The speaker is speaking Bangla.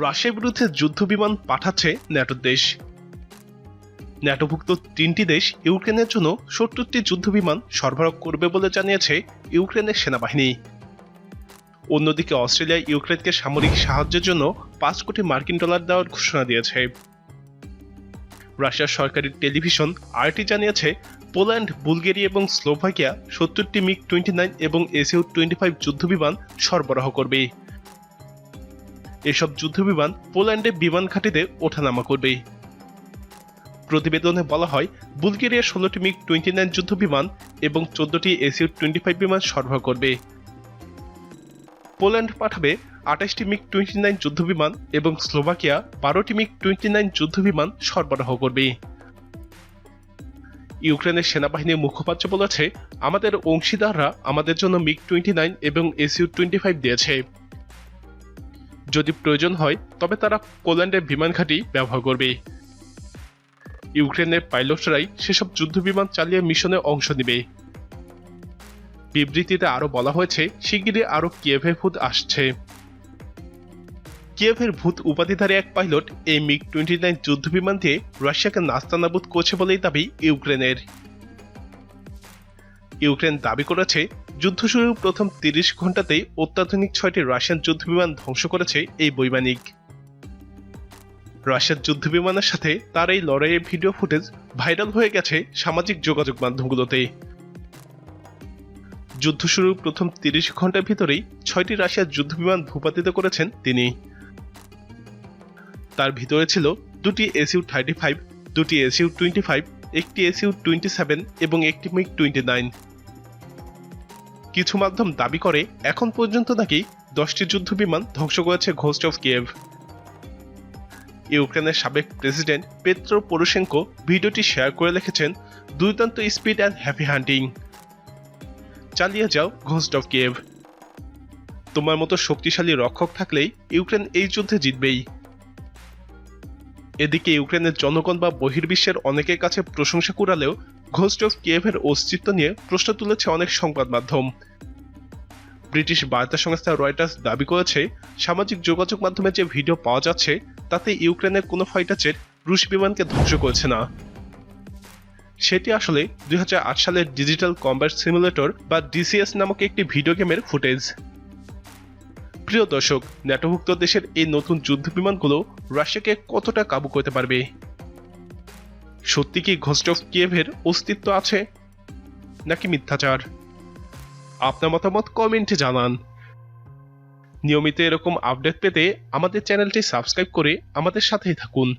রাশিয়ার বিরুদ্ধে যুদ্ধ বিমান পাঠাচ্ছে ন্যাটোর দেশ। ন্যাটোভুক্ত তিনটি দেশ ইউক্রেনের জন্য সত্তরটি যুদ্ধ বিমান সরবরাহ করবে বলে জানিয়েছে ইউক্রেনের সেনাবাহিনী। অন্যদিকে অস্ট্রেলিয়া ইউক্রেনকে সামরিক সাহায্যের জন্য পাঁচ কোটি মার্কিন ডলার দেওয়ার ঘোষণা দিয়েছে। রাশিয়ার সরকারি টেলিভিশন আরটি জানিয়েছে, পোল্যান্ড, বুলগেরিয়া এবং স্লোভাকিয়া সত্তরটি মিগ টোয়েন্টি নাইন এবং এসইউ টোয়েন্টি ফাইভ যুদ্ধবিমান সরবরাহ করবে। এসব যুদ্ধবিমান পোল্যান্ডে বিমান ঘাঁটিতে ওঠানামা করবে। প্রতিবেদনে বলা হয় বুলগেরিয়া ষোলোটি মিগ টোয়েন্টি নাইন যুদ্ধবিমান এবং চোদ্দটি এসইউ টোয়েন্টি ফাইভ বিমান সরবরাহ করবে। পোল্যান্ড পাঠাবে আঠাশটি মিগ টোয়েন্টি নাইন যুদ্ধবিমান এবং স্লোভাকিয়া বারোটি মিগ টোয়েন্টি নাইন যুদ্ধবিমান সরবরাহ করবে। ইউক্রেনের সেনাবাহিনীর মুখপাত্র বলেছে, আমাদের অংশীদাররা আমাদের জন্য মিগ টোয়েন্টি নাইন এবং এসইউ টোয়েন্টি ফাইভ দিয়েছে। যদি প্রয়োজন হয়, তবে তারা পোল্যান্ডের বিমান ঘাঁটি ব্যবহার করবে। ইউক্রেনের পাইলটরাই সেসব যুদ্ধবিমান চালিয়ে মিশনে অংশ নেবে। বিবৃতিতে আরও বলা হয়েছে, শিগগিরই আরও কিয়েভের ভূত আসছে। কিয়েভের ভূত উপাধিধারী এক পাইলট এই মিগ টোয়েন্টি নাইন যুদ্ধবিমান দিয়ে রাশিয়াকে নাস্তানাবুদ করছে বলেই দাবি ইউক্রেনের। ইউক্রেন দাবি করেছে যুদ্ধ শুরুর প্রথম তিরিশ ঘন্টাতেই অত্যাধুনিক ছয়টি রাশিয়ান যুদ্ধবিমান ধ্বংস করেছে এই বৈমানিক। রাশিয়ার যুদ্ধবিমানের সাথে তার এই লড়াইয়ের ভিডিও ফুটেজ ভাইরাল হয়ে গেছে সামাজিক যোগাযোগ মাধ্যমগুলোতে। যুদ্ধ শুরুর প্রথম তিরিশ ঘণ্টার ভিতরেই ছয়টি রাশিয়ার যুদ্ধবিমান ভূপাতিত করেছেন তিনি। তার ভিতরে ছিল দুটি এসইউ থার্টি ফাইভ, দুটি এসইউ টোয়েন্টি ফাইভ, একটি এসইউ টোয়েন্টি সেভেন এবং একটি মিগ টোয়েন্টি নাইন। কিছু মাধ্যম দাবি করে, এখন পর্যন্ত নাকি দশটি যুদ্ধ বিমান ধ্বংস করেছে ঘোস্ট অফ কিয়েভ। ইউক্রেনের সাবেক প্রেসিডেন্ট পেত্রো পরুশেঙ্কো ভিডিওটি শেয়ার করে লিখেছেন, দুর্দান্ত স্পিড অ্যান্ড হ্যাপি হান্টিং। চালিয়ে যাও ঘোস্ট অফ কিয়েভ। তোমার মতো শক্তিশালী রক্ষক থাকলেই ইউক্রেন এই যুদ্ধে জিতবেই। এদিকে ইউক্রেনের জনগণ বা বহির্বিশ্বের অনেকের কাছে প্রশংসা কুড়ালেও ঘোস্ট অফ কিয়েভের অস্তিত্ব নিয়ে প্রশ্ন তুলেছে অনেক সংবাদ মাধ্যম। ব্রিটিশ বার্তা সংস্থা রয়টার্স দাবি করেছে, সামাজিক যোগাযোগ মাধ্যমে যে ভিডিও পাওয়া যাচ্ছে, তাতে ইউক্রেনের কোনো ফাইটার জেট রুশ বিমানকে ধ্বংস করছে না। সেটি আসলে দুই হাজার আট সালের ডিজিটাল কম্ব্যাট সিমুলেটর বা ডিসিএস নামক একটি ভিডিও গেমের ফুটেজ। প্রিয় দর্শক ন্যাটোভুক্ত দেশের এই নতুন যুদ্ধ বিমানগুলো রাশিয়াকে কতটা কাবু করতে পারবে? সত্যি কি ঘোস্ট অফ কিয়েভের অস্তিত্ব আছে? নাকি মিথ্যাচার? আপনার মতামত কমেন্টে জানান। নিয়মিত এরকম আপডেট পেতে আমাদের চ্যানেলটি সাবস্ক্রাইব করে আমাদের সাথেই থাকুন।